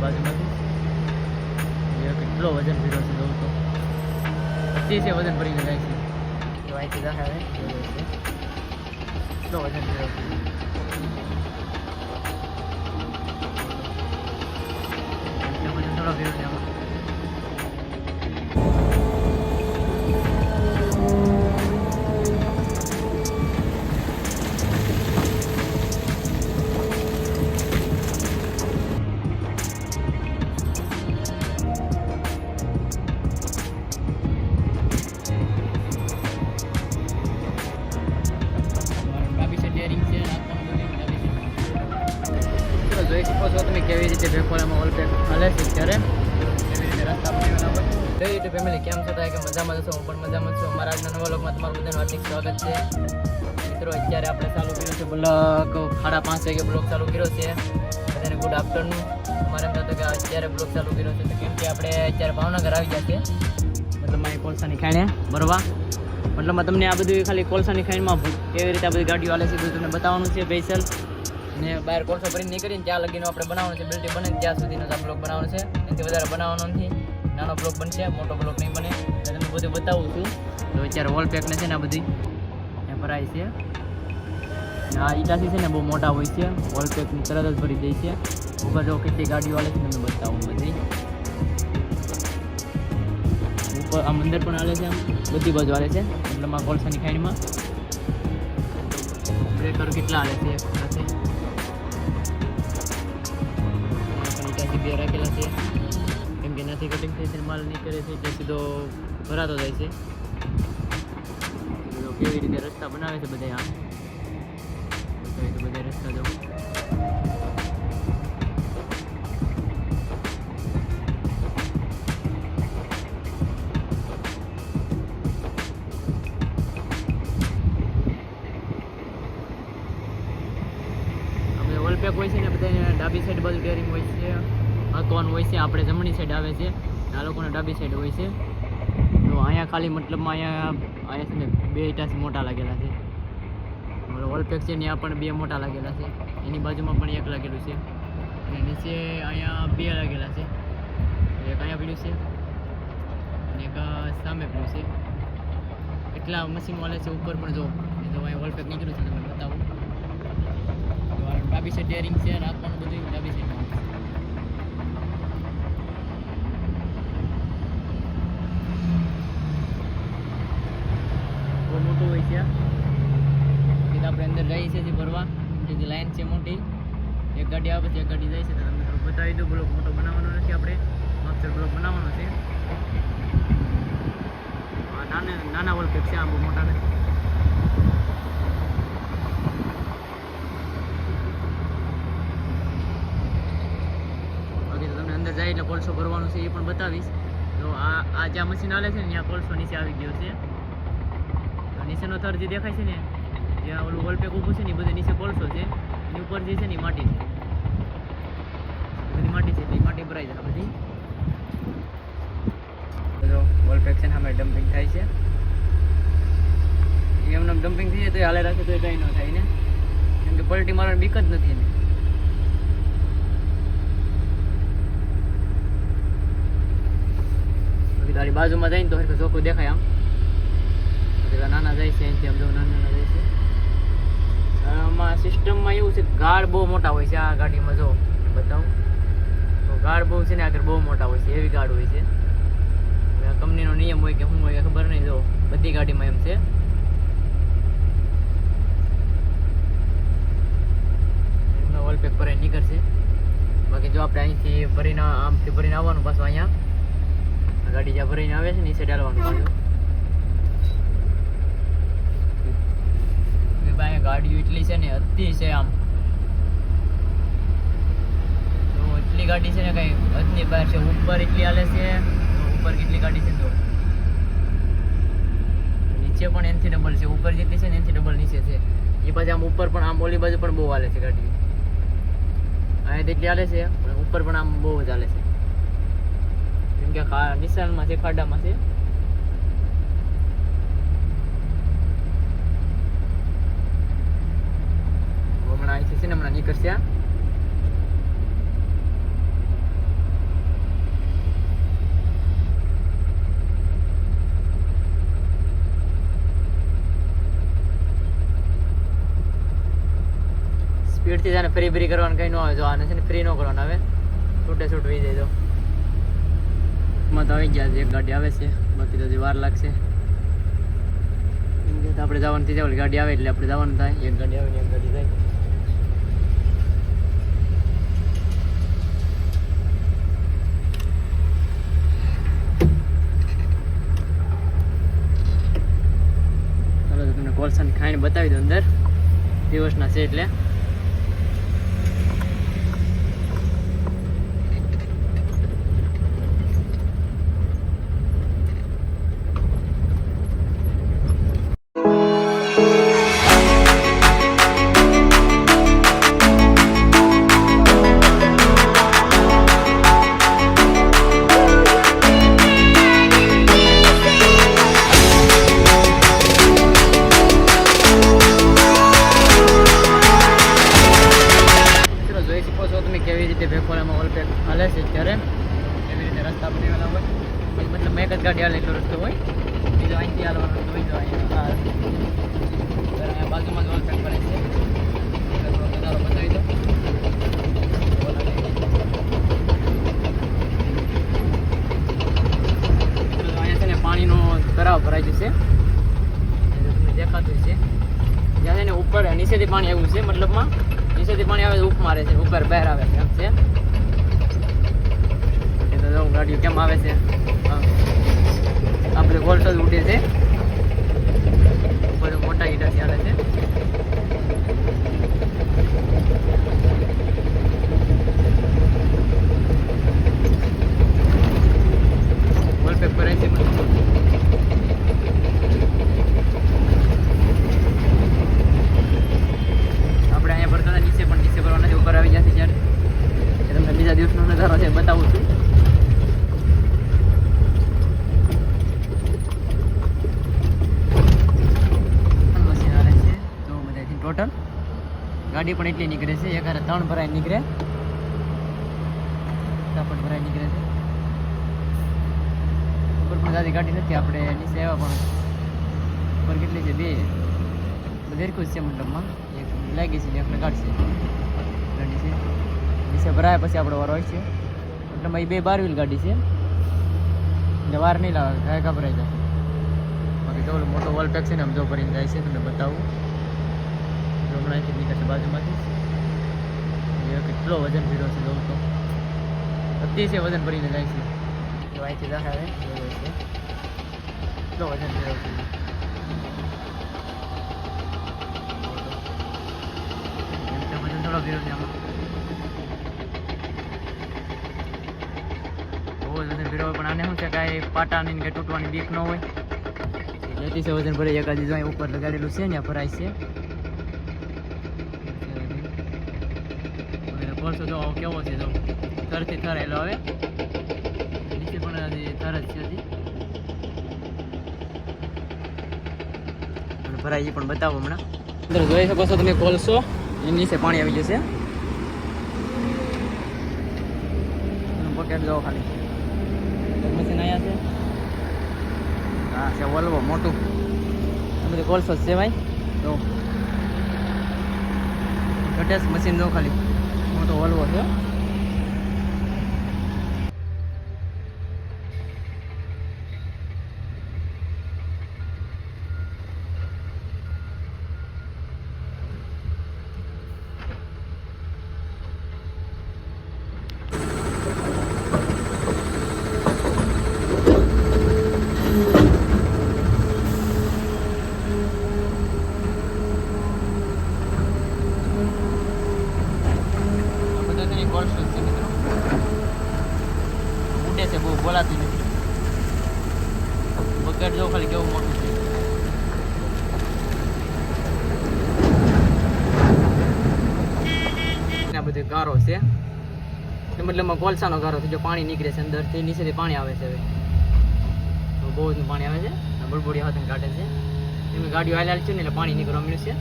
બાજુમાંથી. કેટલો વજન ભીડો છે જોઉં તો. અતિશય વજન ભરીને જાય છે. એ વાંચી દેખાડે કેટલો વજન ભીડો છે? થોડો ભીડો છે કર્યો સાડા પાંચ વાગે બ્લોગ ચાલુ કર્યો છે. બધાને ગુડ આફ્ટરનૂન અમારે એમ થતું કે અત્યારે બ્લોગ ચાલુ કર્યો છે. કેમ કે આપણે અત્યારે ભાવનગર આવી ગયા છે મતલબ અહીં કોલસાની ખાણે બરવા મતલબમાં તમને આ બધું ખાલી કોલસાની ખાઈનમાં કેવી રીતે આ બધી ગાડીઓ હાલે છે બધું તમને બતાવવાનું છે સ્પેશિયલ ને બહાર કોલસો ભરીને નીકળીને ત્યાં લગીને આપણે બનાવવાનું છે. બિલ્ટી બને ત્યાં સુધીનો આ બ્લોગ બનાવવાનો છે. એનાથી વધારે બનાવવાનો નથી. નાનો બ્લોગ બનશે, મોટો બ્લોગ નહીં બને. તમને બધું બતાવું છું. તો અત્યારે વોલ પેક છે ને આ બધી. ભરાય છે. આ ઈટાસી છે ને બહુ મોટા હોય છે. વોલ પેકની તરત જ ભરી દે છે. ઉપર જો કેટલી ગાડીઓ આવે છે તમને બતાવું બધી. ઉપર આ મંદિર પણ આવે છે આમ. બધી બાજુ આવે છે. મતલબ આ કોલસાની ખાઈડમાં બ્રેકર કેટલા આવે છે? સાથે ત્યાંથી બે રાખેલા છે. કેમ કે નથી કટિંગ થઈ છે માલ નીકળે છે એટલે સીધો ભરાતો જાય છે. કેવી રીતે રસ્તા બનાવે છે બધા આમ સાઈડ આવે છે. આ લોકોને ડાબી સાઈડ હોય છે. તો અહીંયા ખાલી મતલબમાં અહીંયા અહીંયા છે બે ઈટા મોટા લાગેલા છે. વોલપેક છે ત્યાં પણ બે મોટા લાગેલા છે. એની બાજુમાં પણ એક લાગેલું છે. અને નીચે અહીંયા બે લાગેલા છે. એક અહીંયા પીડ્યું છે અને એક સામે પીડ્યું છે. એટલા મશીન વાલે છે ઉપર પણ જો. જો અહીંયા વોલપેક નીકળ્યું છે, તમને બતાવું. ડાબી સાઈડ ડેરિંગ છે, રાખવાનું બધું ડાબી સાઈડ બહુ મોટું હોય છે એટલે આપણે અંદર જઈએ છીએ ભરવા જે લાઈન છે મોટી, એક ગાડી આવે છે એક ગાડી જાય છે. તો તમને થોડું બતાવી દઉં બ્લોક મોટો બનાવવાનો નથી આપણે. માસ્ટર બ્લોક બનાવવાનો છે. નાના નાના વોલપેક છે આ બહુ મોટા નથી. અંદર જાય એટલે કોલસો ભરવાનું છે એ પણ બતાવીશ. તો આ આ જ્યાં મશીન હાલે છે ને, ત્યાં કોલસો નીચે આવી ગયો છે. નીચેનો થર જે દેખાય છે ને, જ્યાં ઓલું વોલપેક ઊભું છે ને, એ બધે નીચે કોલસો છે. એની ઉપર જે છે ને, એ માટી છે. બધી માટી છે, એટલે એ માટી ભરાઈ જાય બધી. બધો વોલપેક છે ને અમે ડમ્પિંગ થાય છે. એ એમને ડમ્પિંગ થઈ જાય તો હાલે રાખે તો એ કંઈ ન થાય ને. કેમ કે પલટી મારવાની બીક જ નથી એને. ગાડી બાજુમાં જઈને તો હરખું ચોખ્ખું દેખાય આમ. છે અહીંથી અમદાવાદ નાના છે. આમાં સિસ્ટમમાં એવું છે ગાળ બહુ મોટા હોય છે, આ ગાડીમાં જો, બતાવું. તો ગાળ બહુ છે ને આગળ બહુ મોટા હોય છે એવી ગાડ હોય છે. કંપનીનો નિયમ હોય કે શું હોય ખબર નહીં, જો, બધી ગાડીમાં એમ છે. વોલપેક પર નીકળશે. બાકી જો આપણે અહીંથી ભરીને, આમથી ભરીને આવવાનું પાછું અહીંયા. ગાડી જ્યાં ભરીને આવે છે ને, એ સાઈડ હાલવાનું પાછું. એ ગાડીઓ એટલી છે ને અતિ છે આમ. તો એટલી ગાડી છે ને કઈ હદની બહાર છે. ઉપર એટલી હાલે છે ઉપર કેટલી ગાડી છે તો નીચે પણ એનથી ડબલ છે. ઉપર જેટલી છે ને, એનથી ડબલ નીચે છે. એ પાછી આમ ઉપર પણ આમ ઓલી બાજુ પણ બહુ હાલે છે ગાડી અહીંયા તેટલી હાલે છે ઉપર પણ આમ બહુ જ હાલે છે. કેમ કે નિશાનમાં છે, ખાડામાં છે. અહીંથી છે ને હમણાં નીકળશે સ્પીડથી છે ને ફ્રી ફ્રી કરવાનું કઈ ન આવે જો આને છે ને ફ્રી નો કરવાનું આવે છૂટે છૂટ વહી જાય તો. મત આવી ગયા છે, એક ગાડી આવે છે, બાકી તો હજી વાર લાગશે. આપણે જવાનું થઈ જાય ગાડી આવે એટલે આપણે જવાનું થાય. એક ગાડી આવે એક ગાડી થાય કોલસાની ખાઈને બતાવી દો અંદર. દિવસના છે એટલે. છે ત્યારે એવી રીતે રસ્તા બનાવેલા હોય. મતલબ એક જ ગાડી આવેલો રસ્તો હોય. બીજો અહીંથી હાલવાનો તો બીજો અહીંયા બાજુમાં જ ઓલસેટ કરે છે. અહીંયા છે ને પાણીનો તરાવ ભરાઈ જશે. દેખાતું છે જ્યાં ને ઉપર નીચેથી પાણી આવ્યું છે મતલબમાં. નીચેથી પાણી આવે તો ઉપ મારે છે, ઉપર બહાર આવે છે, એમ છે. તો કેમ આવે છે. આપણે ગોલ્ડ જ ઉડે છે. મોટા ઈટા ચાલે છે વોલપેપર છે મતલબ આપણે અહીંયા ભરતા હતા નીચે પણ નીચે ભરવા નથી ઉપર આવી જશે જ્યારે એ તમને બીજા દિવસનો નજારો છે બતાવું છું મશીન હાલે છે તો બધાથી ટોટલ ગાડી પણ એટલી નીકળે છે, એક હારે ત્રણ ભરાય નીકળે. ફટાફટ ભરાય નીકળે છે. ઉપર પણ દાદી ગાડી નથી, આપણે નીચે આવ્યા પણ. ઉપર કેટલી છે, બે. જ છે મંડપમાં. એક લાગી છે એકને કાઢશે. ગાડી છે. નીચે ભરાય પછી આપણો વાર હોય છે. મંડપમાં એ બે બાર વ્હીલ ગાડી છે. એટલે વાર નહીં લાગે ગાય ગભરાઈ જાય. બાકી તો મોટો વોલપેક છે ને, આમ જો ભરીને જાય છે, તમને બતાવું. અહીંથી નીકળશે બાજુમાંથી. કેટલો વજન ભીડો છે જોઉં તો. અતિશય વજન ભરીને જાય છે. અહીંથી દેખાડે કેટલો વજન ભીરો છે? વજન થોડો ભીરો છે આમાં. બહુ જ વજન ભીરો પણ આને શું છે કાંઈ પાટાની કે તૂટવાની બીક ન હોય. લેતી વજન ભરી એકાદી ઉપર લગાડેલું છે ને ભરાય છે. હવે કોલસો જો કેવો છે જો થરથી થરાયેલો હવે નીચે પણ હજી થર જ છે હજી અને ભરાય એ પણ બતાવો હમણાં અંદર જોઈ શકો છો તમે કોલસો એની નીચે પાણી આવી જશે એનું પોકેટ જોવો ખાલી મશીન અહીંયા છે હા છે વોલ્વો મોટું આ બધું કોલસો જ છે ભાઈ તો ઘટેશ મશીન જો ખાલી મોટો વોલ્વો છે આ બધા છે ને કોલસો જ છે મિત્રો ઉડે છે બહુ બોલાતી નથી બકેટ જો ખાલી કેવું મોટું છે આ બધી ગારો છે. એ મતલબમાં કોલસાનો ગારો જો પાણી નીકળે છે અંદરથી નીચેથી પાણી આવે છે હવે. બહુ જ પાણી આવે છે. બળબોડી હાથને કાઢે છે. એમની ગાડીઓ હાલ છે ને એટલે પાણી નીકળવા મળ્યું છે.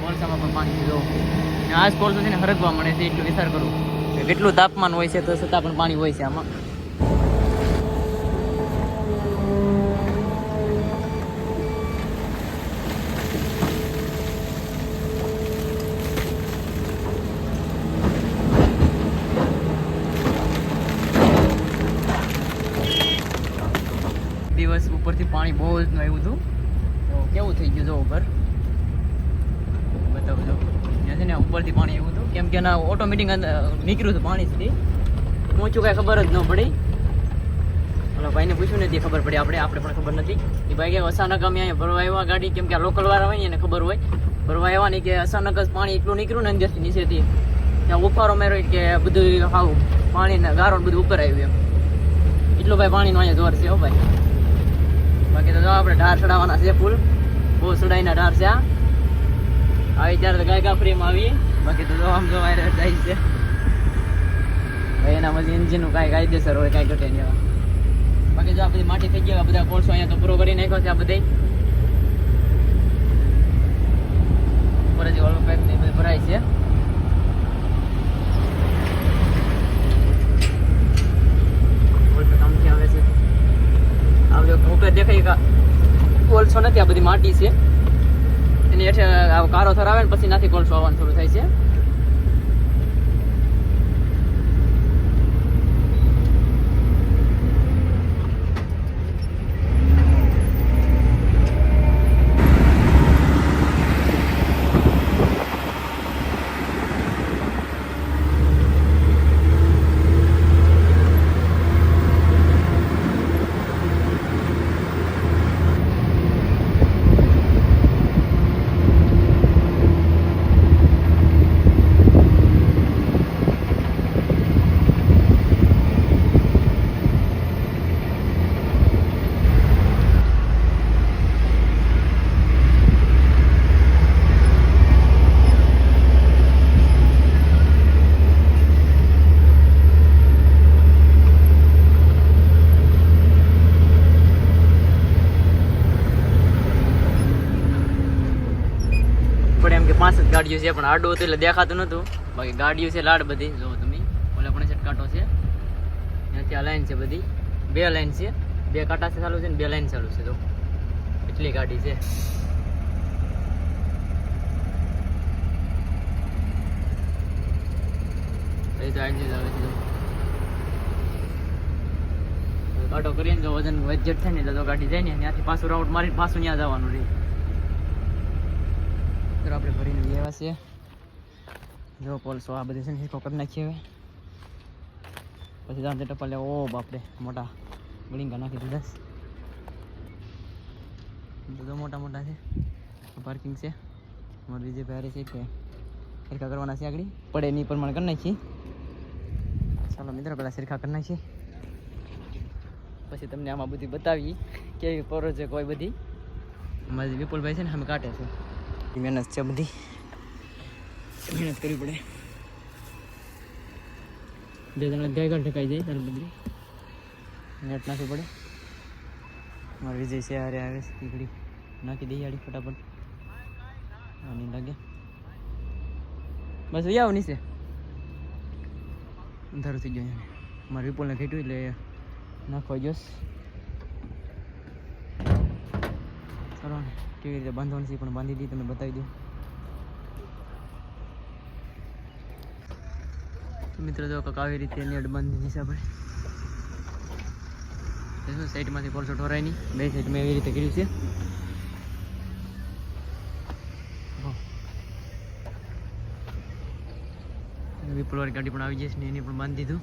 કોલસામાં પણ પાણી જો. અને આ જ કોલસો છે ને હરગવા મળે છે, એટલું વિચાર કરું. કેટલું તાપમાન હોય છે, તો છતાં પણ પાણી હોય છે આમાં. જ આવ્યું હતું. કેવું થઈ ગયું જો ઉપર? બતાવું ત્યાં છે ને ઉપરથી પાણી આવ્યું હતું. કેમ કે એના ઓટોમેટિક નીકળ્યું હતું પાણી સુધી પહોંચ્યું કાંઈ ખબર જ ન પડી. ઓલા ભાઈને પૂછ્યું નથી ખબર પડી. આપણે આપણે પણ ખબર નથી. એ ભાઈ કે અચાનક અમે અહીંયા ભરવા આવ્યા ગાડી, કેમ કે આ લોકલ વાળા હોય ને એને ખબર હોય. ભરવા આવ્યા ને કે અચાનક જ પાણી એટલું નીકળ્યું ને અંદરથી નીચેથી. ત્યાં ઉફારો માર્યો કે બધું હાવ પાણી ને ગારો બધું ઉપર આવ્યું એમ. એટલું ભાઈ પાણીનો અહીંયા જોર છે હો ભાઈ. બાકી તો જો આપણે ઢાર ચડાવવાના છે ફૂલ બહુ ચડાઈના ઢાર છે આવી ત્યારે તો ગાયકા ફ્રીમાં આવી. બાકી તો જો આમ જો વાયર જાય છે. એના પછી એન્જિનનું કાંઈ કાયદેસર હોય, કાંઈ ઘટે નહીં બાકી જો આ માટી થઈ ગયા બધા કોર્સો અહીંયા તો પૂરો કરી નાખ્યો છે આ બધે ઉપર હજી ઓલો પાઇપ ને બધું ભરાય છે ઓલું કામ ક્યાં આવે છે આ બધું ઉપર દેખાય કોલસો નથી, આ બધી માટી છે. એની હેઠે કારો થરાવે ને પછી નાથી કોલસો આવવાનું શરૂ થાય છે પણ એમ કે પાંચ જ ગાડીઓ છે, પણ આડું હતું એટલે દેખાતું નહોતું. બાકી ગાડીઓ છે લાડ બધી, જો તમે, ઓલા પણ છટકાટો છે. ત્યાંથી આ લાઈન છે બધી. બે લાઈન છે, બે કાંટા ચાલુ છે ને બે લાઈન ચાલુ છે તો એટલી ગાડી છે. છે. કાંટો કરીને જો વજન વજ્જટ થાય ને, એટલે તો ગાડી જાય ને, ત્યાંથી પાછું રાઉટ મારી પાછું ત્યાં જવાનું રહે મિત્રો, આપણે ભરીને વ્યવા છીએ. જો પોલસો આ બધી છે ને હિકો કરી નાખીએ હવે. પછી દાંતે ટપાલે ઓ બાપરે, મોટા ગળીંગા નાખી દીધા બધા મોટા મોટા છે. પાર્કિંગ છે. અમારે બીજે ભારે છે કે સરખા કરવાના છે આગળ. પડે નહીં પ્રમાણે કરી નાખીએ ચાલો મિત્રો પેલા સરખા કરી નાખીએ. પછી તમને આમાં બધી બતાવી કેવી પરો છે, કોઈ બધી. અમારે વિપુલભાઈ છે ને, અમે કાઢે છે. મહેનત છે બધી. મહેનત કરવી પડે. બે જણા ગાય ગાળ ઠકાઈ જાય તારે બધી. નેટ નાખવી પડે. મારો વિજય છે હારે આવે છે ઈકડી નાખી દઈએ આડી ફટાફટ. આની લાગે. બસ આવો નીચે. અંધારું થઈ ગયો મારે વિપુલને ખેટ્યું એટલે નાખવા જોશ ચલો ને કેવી રીતે બાંધવાનું છે પણ બાંધી દી તમે બતાવી દો તો મિત્રો, જો કાંક આવી રીતે નેટ બાંધી છે આપણે. સાઈડમાંથી કોલસો ઠોરાય નહીં? બે સાઈડ મેં એવી રીતે કર્યું છે. વિપુલવાળી ગાડી પણ આવી જશે ને એની પણ બાંધી દીધું.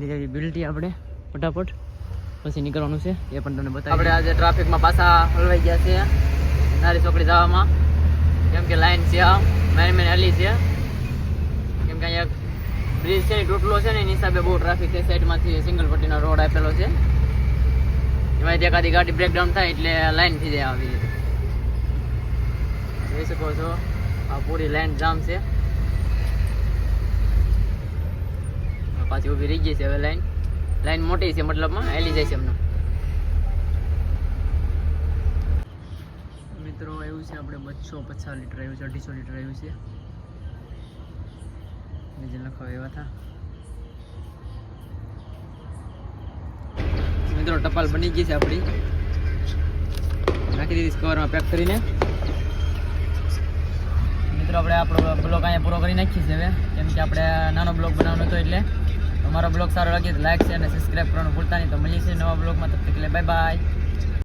લઈ આવી બિલ્ટી આપણે, ફટાફટ. પછી નીકળવાનું છે, એ પણ તમને બતાવી આપણે આજે ટ્રાફિકમાં પાછા હલવાઈ ગયા છે નારી ચોકડી જવામાં. કેમ કે લાઈન છે મેન મેન હલી છે. કેમ કે અહીંયા બ્રિજ છે ને તૂટલો છે ને, એની હિસાબે બહુ ટ્રાફિક છે, સાઈડમાંથી સિંગલ પટ્ટીનો રોડ આપેલો છે. એમાં એકાદી ગાડી બ્રેકડાઉન થાય એટલે લાઈન થઈ જાય આવી રીતે. જોઈ શકો છો, આ પૂરી લાઈન જામ છે. પાછી ઊભી રહી ગઈ છે હવે લાઈન લાઈન મોટી છે, મતલબમાં એલી જાય છે એમને. મિત્રો, એવું છે આપણે બસો પચાસ લીટર આવ્યું છે, અઢીસો લીટર આવ્યું છે. બીજે લખાવ એવા હતા. મિત્રો, ટપાલ બની ગઈ છે આપણી. નાખી દીધી કવરમાં પેક કરીને. મિત્રો, આપણે આપણો બ્લોગ અહીંયા પૂરો કરી નાખીએ છીએ હવે. કેમ કે આપણે નાનો બ્લોગ બનાવવાનો હતો એટલે. તો મારો બ્લોગ સારો લાગે તો લાઈક છે અને સબસ્ક્રાઈબ કરવાનું ભૂલતા નહીં. તો મળીએ છીએ નવા બ્લોગમાં. તબ તક બાય બાય